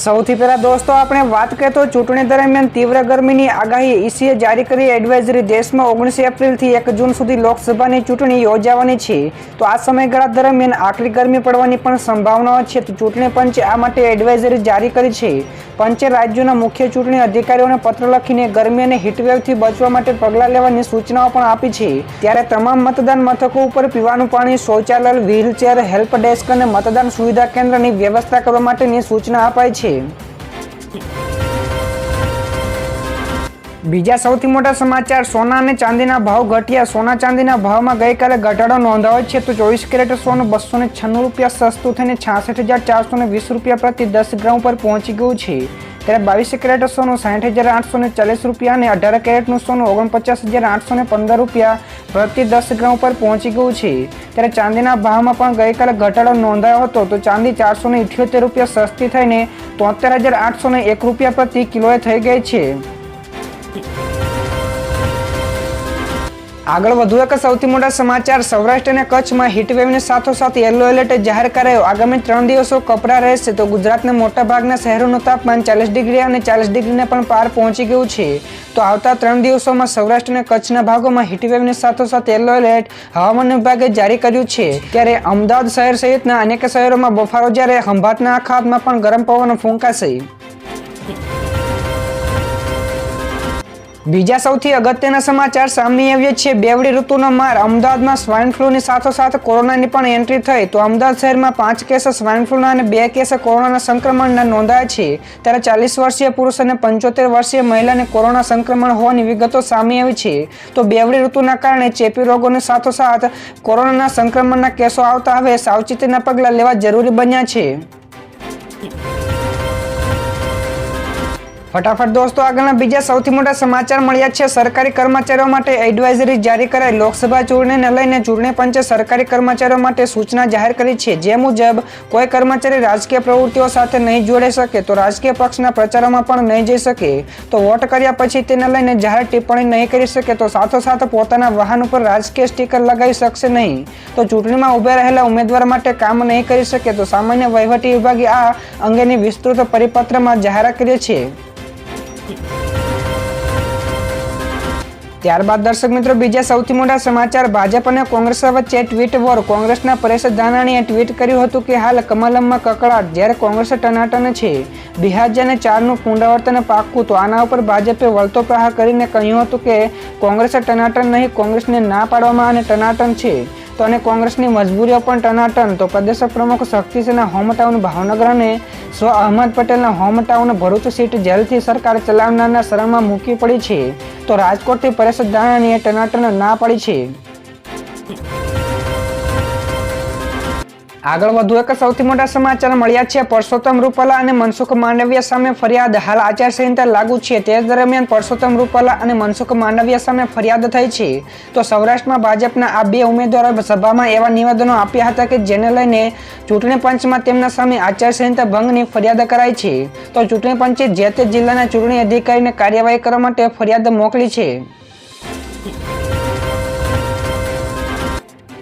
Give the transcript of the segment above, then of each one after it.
સૌથી પહેલા દોસ્તો, આપણે વાત કરીએ તો ચૂંટણી દરમિયાન તીવ્ર ગરમીની આગાહી ઈસીએ જારી કરી એડવાઇઝરી દેશમાં ઓગણીસ એપ્રિલથી એક જૂન સુધી લોકસભાની ચૂંટણી યોજાવાની છે. તો આ સમયગાળા દરમિયાન આકરી ગરમી પડવાની પણ સંભાવનાઓ છે. તો ચૂંટણી પંચે આ માટે એડવાઇઝરી જારી કરી છે. પંચે રાજ્યોના મુખ્ય ચૂંટણી અધિકારીઓને પત્ર લખીને ગરમી અને હીટવેવથી બચવા માટે પગલાં લેવાની સૂચનાઓ પણ આપી છે. ત્યારે તમામ મતદાન મથકો ઉપર પીવાનું પાણી, શૌચાલય, વ્હીલચેર, હેલ્પ ડેસ્ક અને મતદાન સુવિધા કેન્દ્રની વ્યવસ્થા કરવા માટેની સૂચના અપાઈ છે. બીજા સૌથી મોટા સમાચાર, સોના અને ચાંદીના ભાવ ઘટ્યા. સોના ચાંદીના ભાવમાં ગઈકાલે ઘટાડો નોંધાયો છે. તો ચોવીસ કેરેટ સોનું બસો ને છન્નું રૂપિયા સસ્તું થઈને છાસઠ હજાર ચારસો વીસ રૂપિયા પ્રતિ દસ ગ્રામ પર પહોંચી ગયું છે. ત્યારે બાવીસ કેરેટ સોનું, સાઠ હજાર આઠસો ને ચાલીસ રૂપિયા અને અઢાર કેરેટનું સોનું ઓગણપચાસ હજાર આઠસો ને પંદર રૂપિયા પ્રતિ દસ ગ્રામ પર પહોંચી ગયું છે. ત્યારે ચાંદીના ભાવમાં પણ ગઈકાલે ઘટાડો નોંધાયો હતો. તો ચાંદી ચારસો ને ઇઠ્યોતેર રૂપિયા સસ્તી થઈને તોતેર હજાર આઠસો ને એક રૂપિયા પ્રતિ કિલોએ થઈ ગઈ છે. આગળ વધુ એક સૌથી મોટા સમાચાર. સૌરાષ્ટ્ર અને કચ્છમાં હીટવેવની સાથોસાથ યલો એલર્ટ જાહેર કરાયો. આગામી ત્રણ દિવસો કપરા રહેશે તો ગુજરાતના મોટા ભાગના શહેરોનું તાપમાન ચાલીસ ડિગ્રી અને ચાલીસ ડિગ્રીને પણ પાર પહોંચી ગયું છે. તો આવતા ત્રણ દિવસોમાં સૌરાષ્ટ્ર અને કચ્છના ભાગોમાં હીટવેવની સાથોસાથ યલો એલર્ટ હવામાન વિભાગે જારી કર્યું છે. ત્યારે અમદાવાદ શહેર સહિતના અનેક શહેરોમાં બફારો જ્યારે ખંભાતના અખાતમાં પણ ગરમ પવન ફૂંકાશે. બીજા સૌથી અગત્યના સમાચાર સામે આવ્યા છે. બેવડી ઋતુનો માર અમદાવાદમાં સ્વાઇન ફ્લૂની સાથોસાથ કોરોનાની પણ એન્ટ્રી થઈ. તો અમદાવાદ શહેરમાં પાંચ કેસ સ્વાઇન ફ્લૂના અને બે કેસ કોરોનાના સંક્રમણના નોંધાયા છે. ત્યારે ચાલીસ વર્ષીય પુરુષ અને પંચોતેર વર્ષીય મહિલાને કોરોના સંક્રમણ હોવાની વિગતો સામે આવી છે. તો બેવડી ઋતુના કારણે ચેપી રોગોની સાથોસાથ કોરોનાના સંક્રમણના કેસો આવતા હવે સાવચેતીના પગલાં લેવા જરૂરી બન્યા છે. ફટાફટ દોસ્તો, આગળના બીજા સૌથી મોટા સમાચાર મળ્યા છે. સરકારી કર્મચારીઓ માટે એડવાઇઝરી જારી કરાઈ. લોકસભા ચૂંટણીને લઈને ચૂંટણી પંચે સરકારી કર્મચારીઓ માટે સૂચના જાહેર કરી છે. જે મુજબ, કોઈ કર્મચારી રાજકીય પ્રવૃત્તિઓ સાથે નહીં જોડાઈ શકે, તો રાજકીય પક્ષના પ્રચારોમાં પણ નહીં જઈ શકે. તો વોટ કર્યા પછી તેને લઈને જાહેર ટિપ્પણી નહીં કરી શકે, તો સાથોસાથ પોતાના વાહન ઉપર રાજકીય સ્ટીકર લગાવી શકશે નહીં. તો ચૂંટણીમાં ઊભા રહેલા ઉમેદવાર માટે કામ નહીં કરી શકે, તો સામાન્ય વહીવટી વિભાગે આ અંગેની વિસ્તૃત પરિપત્રમાં જાહેરાત કરી છે. ત્યારબાદ દર્શક મિત્રો, બીજા સૌથી મોટા સમાચાર. ભાજપ અને કોંગ્રેસ વચ્ચે ટ્વીટ વોર કોંગ્રેસના પરેશ ધાનાણીએ ટ્વીટ કર્યું હતું કે, હાલ કમલમમાં કકળાટ જ્યારે કોંગ્રેસ ટનાટન છે, બિહાર અને ચારનું પુનરાવર્તન પાક્કું તો આના ઉપર ભાજપે વળતો પ્રહાર કરીને કહ્યું હતું કે, કોંગ્રેસ ટનાટન નહીં, કોંગ્રેસને ના પાડવામાં અને ટનાટન છે. તો અને કોંગ્રેસની મજબૂરીઓ પણ ટનાટન. તો પ્રદેશ પ્રમુખ શક્તિસિંહના હોમટાઉન ભાવનગર અને સ્વ અહમદ પટેલના હોમટાઉન ભરૂચ સીટ જેલથી સરકાર ચલાવનારના શરણમાં મૂકી પડી છે. તો રાજકોટથી પરેશ દાણાનીએ ટનાટન ના પડી છે. આગળ વધુ એક સૌથી મોટા સમાચાર મળ્યા છે. પરસોત્તમ રૂપાલા અને મનસુખ માંડવિયા સામે ફરિયાદ હાલ આચારસંહિતા લાગુ છે. તે દરમિયાન પરસોત્તમ રૂપાલા અને મનસુખ માંડવિયા સામે ફરિયાદ થઈ છે. તો સૌરાષ્ટ્રમાં ભાજપના આ બે ઉમેદવારો સભામાં એવા નિવેદનો આપ્યા હતા કે જેને લઈને ચૂંટણી પંચમાં તેમના સામે આચારસંહિતા ભંગની ફરિયાદ કરાઈ છે. તો ચૂંટણી પંચે જે તે જિલ્લાના ચૂંટણી અધિકારીને કાર્યવાહી કરવા માટે ફરિયાદ મોકલી છે.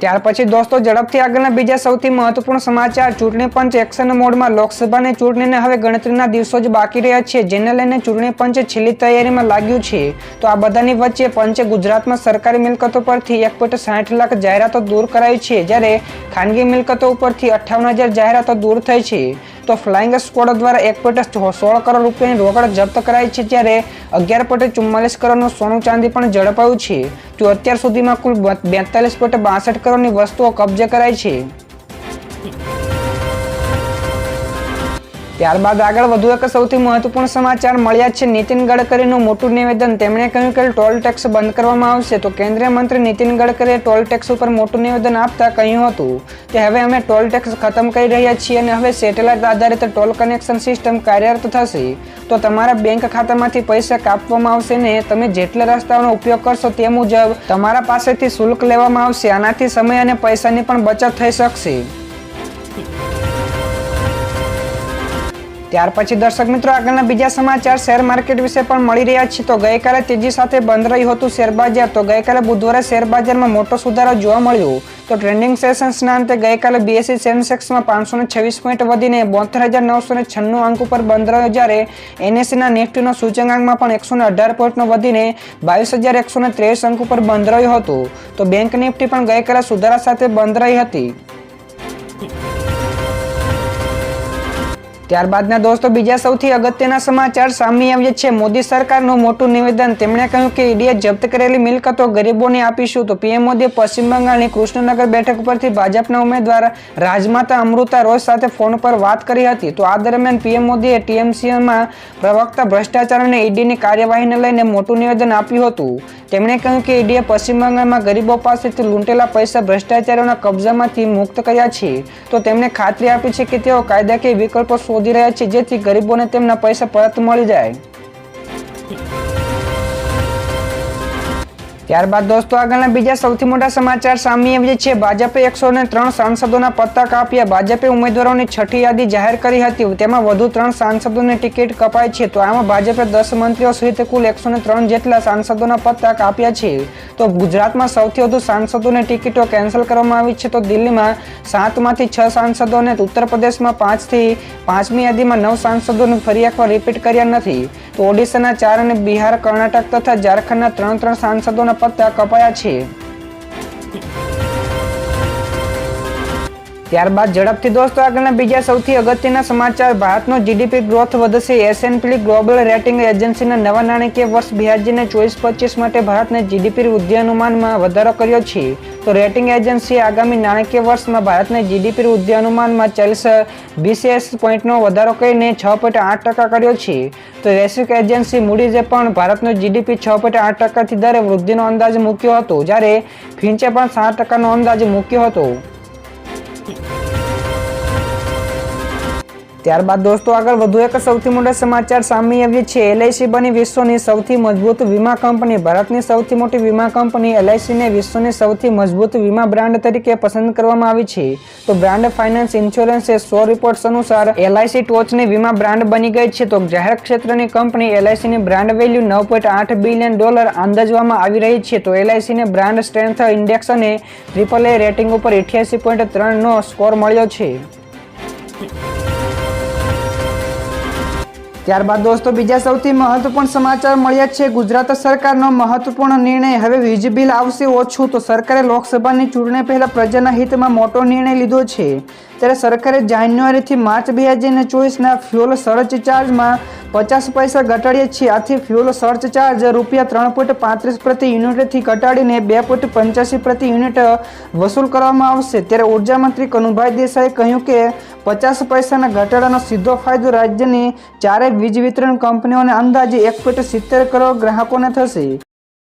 ત્યાર પછી દોસ્તો ઝડપથી આગળના બીજા સૌથી મહત્વપૂર્ણ સમાચાર, ચૂંટણી પંચ એક્શન મોડમાં લોકસભાની ચૂંટણીને હવે ગણતરીના દિવસો જ બાકી રહ્યા છે, જેને લઈને ચૂંટણી પંચે છેલ્લી તૈયારીમાં લાગ્યું છે. તો આ બધાની વચ્ચે પંચે ગુજરાતમાં સરકારી મિલકતો પરથી એક પોઈન્ટ સાઠ લાખ જાહેરાતો દૂર કરાઈ છે, જ્યારે ખાનગી મિલકતો ઉપરથી અઠ્ઠાવન હજાર જાહેરાતો દૂર થઈ છે. તો ફ્લાઇંગ સ્કોડ દ્વારા એક પોઈન્ટ સોળ કરોડ રૂપિયાની રોકડ જપ્ત કરાઈ છે જ્યારે અગિયાર પોઈન્ટ ચુમ્માલીસ કરોડનું સોનું ચાંદી પણ ઝડપાયું છે. તો અત્યાર સુધીમાં કુલ બેતાલીસ પોઈન્ટ બાસઠ કરોડની વસ્તુઓ કબજે કરાઈ છે. ત્યારબાદ આગળ વધુ એક સૌથી મહત્વપૂર્ણ સમાચાર મળ્યા છે. નીતિન ગડકરીનું મોટું નિવેદન, તેમણે કહ્યું કે ટોલ ટેક્સ બંધ કરવામાં આવશે તો કેન્દ્રીય મંત્રી નીતિન ગડકરીએ ટોલ ટેક્સ ઉપર મોટું નિવેદન આપતા કહ્યું હતું કે હવે અમે ટોલ ટેક્સ ખતમ કરી રહ્યા છીએ અને હવે સેટેલાઇટ આધારિત ટોલ કનેક્શન સિસ્ટમ કાર્યરત થશે. તો તમારા બેંક ખાતામાંથી પૈસા કાપવામાં આવશે ને તમે જેટલા રસ્તાઓનો ઉપયોગ કરશો તે મુજબ તમારા પાસેથી શુલ્ક લેવામાં આવશે. આનાથી સમય અને પૈસાની પણ બચત થઈ શકશે. ત્યાર પછી દર્શક મિત્રો, આગળના બીજા સમાચાર. શેર માર્કેટ વિશે પણ મળી રહ્યા છે. તો ગઈકાલે તેજી સાથે બંધ રહ્યું હતું શેર બજાર. તો ગઈકાલે બુધવારે શેર બજારમાં મોટો સુધારો જોવા મળ્યો. તો ટ્રેન્ડિંગ સેશન્સના અંતે ગઈકાલે બીએસસી સેન્સેક્સમાં પાંચસો ને છવ્વીસ પોઈન્ટ વધીને બોતેર હજાર નવસો ને છન્નું અંક ઉપર બંધ રહ્યો. જ્યારે એનએસસીના નિફ્ટીનો સૂચકાંકમાં પણ એકસો ને અઢાર પોઈન્ટનો વધીને બાવીસ હજાર એકસો ને ત્રેવીસ અંક ઉપર બંધ રહ્યો હતો. તો બેંક નિફ્ટી પણ ગઈકાલે સુધારા સાથે બંધ રહી હતી. ત્યારબાદના દોસ્તો, બીજા સૌથી અગત્યના સમાચાર સામે આવ્યા છે. મોદી સરકારનું મોટું નિવેદન, તેમણે કહ્યું કે ઈડીએ જપ્ત કરેલી મિલકતો ગરીબોને આપીશું. તો પીએમ મોદીએ પશ્ચિમ બંગાળની કૃષ્ણનગર બેઠક પરથી ભાજપના ઉમેદવાર રાજમાતા અમૃતા રોય સાથે ફોન પર વાત કરી હતી. તો આ દરમિયાન પીએમ મોદીએ ટીએમસીમાં પ્રવક્તા ભ્રષ્ટાચાર અને ઈડીની કાર્યવાહીને લઈને મોટું નિવેદન આપ્યું હતું. તેમણે કહ્યું કે ઈડીએ પશ્ચિમ બંગાળમાં ગરીબો પાસેથી લૂંટેલા પૈસા ભ્રષ્ટાચારીઓના કબજામાંથી મુક્ત કર્યા છે. તો તેમણે ખાતરી આપી છે કે તેઓ કાયદાકીય વિકલ્પો શોધી રહ્યા છે જેથી ગરીબોને તેમના પૈસા પરત મળી જાય. ત્યારબાદ દોસ્તો આગળના બીજા સૌથી મોટા સમાચાર સામે આવ્યા છે. ભાજપે એકસો ને ત્રણ સાંસદોના પત્તા કાપ્યા ભાજપે ઉમેદવારોની છઠ્ઠી યાદી જાહેર કરી હતી. તેમાં વધુ ત્રણ સાંસદોની ટિકિટ કપાઈ છે. તો આમાં ભાજપે દસ મંત્રીઓ સહિત કુલ એકસો ત્રણ જેટલા સાંસદોના પત્તા કાપ્યા છે. તો ગુજરાતમાં સૌથી વધુ સાંસદોની ટિકિટો કેન્સલ કરવામાં આવી છે. તો દિલ્હીમાં સાતમાંથી છ સાંસદો અને ઉત્તર પ્રદેશમાં પાંચથી પાંચમી યાદીમાં નવ સાંસદોને ફરી એકવાર રિપીટ કર્યા નથી. તો ઓડિશાના ચાર અને બિહાર, કર્ણાટક તથા ઝારખંડના ત્રણ ત્રણ સાંસદોના પત્તા કપાયા છે ત્યારબાદ ઝડપથી દોસ્તો, આગળના બીજા સૌથી અગત્યના સમાચાર. ભારતનો જીડીપી ગ્રોથ વધશે. S and P global rating એજન્સીના નવા નાણાકીય વર્ષ બે હજાર ચોવીસ પચીસ માટે ભારતને જીડીપી વૃદ્ધિ અનુમાનમાં વધારો કર્યો છે. તો રેટિંગ એજન્સીએ આગામી નાણાકીય વર્ષમાં ભારતને જીડીપી વૃદ્ધિ અનુમાનમાં ચાલીસ બીસીએસ પોઈન્ટનો વધારો કરીને છ પોઈન્ટ આઠ ટકા કર્યો છે. તો વૈશ્વિક એજન્સી મૂડીઝે પણ ભારતનો જીડીપી છ પોઈન્ટ આઠ ટકાથી દરે વૃદ્ધિનો અંદાજ મૂક્યો હતો, જ્યારે ફિન્ચે પણ સાત ટકાનો અંદાજ મૂક્યો હતો. ત્યારબાદ દોસ્તો, આગળ વધુ એક સૌથી મોટા સમાચાર સામે આવ્યા છે. એલઆઈસી બની વિશ્વની સૌથી મજબૂત વીમા કંપની. ભારતની સૌથી મોટી વીમા કંપની એલઆઈસીને વિશ્વની સૌથી મજબૂત વીમા બ્રાન્ડ તરીકે પસંદ કરવામાં આવી છે. તો બ્રાન્ડ ફાઇનાન્સ ઇન્સ્યોરન્સે સો રિપોર્ટ્સ અનુસાર એલઆઈસી ટોચની વીમા બ્રાન્ડ બની ગઈ છે. તો જાહેર ક્ષેત્રની કંપની એલઆઈસીની બ્રાન્ડ વેલ્યુ નવ પોઈન્ટ આઠ બિલિયન ડોલર અંદાજવામાં આવી રહી છે. તો એલઆઈસીને બ્રાન્ડ સ્ટ્રેન્થ ઇન્ડેક્સ અને ટ્રિપલ એ રેટિંગ ઉપર અઠ્યાસી પોઈન્ટ ત્રણનો સ્કોર મળ્યો છે. ત્યારબાદ દોસ્તો, બીજા સૌથી મહત્વપૂર્ણ સમાચાર મળ્યા છે. ગુજરાત સરકારનો મહત્વપૂર્ણ નિર્ણય. હવે વીજ બિલ આવશે ઓછું. તો સરકારે લોકસભાની ચૂંટણી પહેલા પ્રજાના હિતમાં મોટો નિર્ણય લીધો છે. ત્યારે સરકારે જાન્યુઆરીથી માર્ચ બે હજાર ચોવીસના ફ્યુઅલ સર્ચ ચાર્જમાં પચાસ પૈસા ઘટાડીએ છીએ આથી ફ્યુઅલ સર્ચ ચાર્જ રૂપિયા ત્રણ પોઈન્ટ પાંત્રીસ પ્રતિ યુનિટથી ઘટાડીને બે પોઈન્ટ પંચ્યાસી પ્રતિ યુનિટ વસૂલ કરવામાં આવશે. ત્યારે ઊર્જા મંત્રી કનુભાઈ દેસાઈએ કહ્યું કે પચાસ પૈસાના ઘટાડાનો સીધો ફાયદો રાજ્યની ચારેક વીજ વિતરણ કંપનીઓને અંદાજે એક સિત્તેર કરોડ ગ્રાહકોને થશે.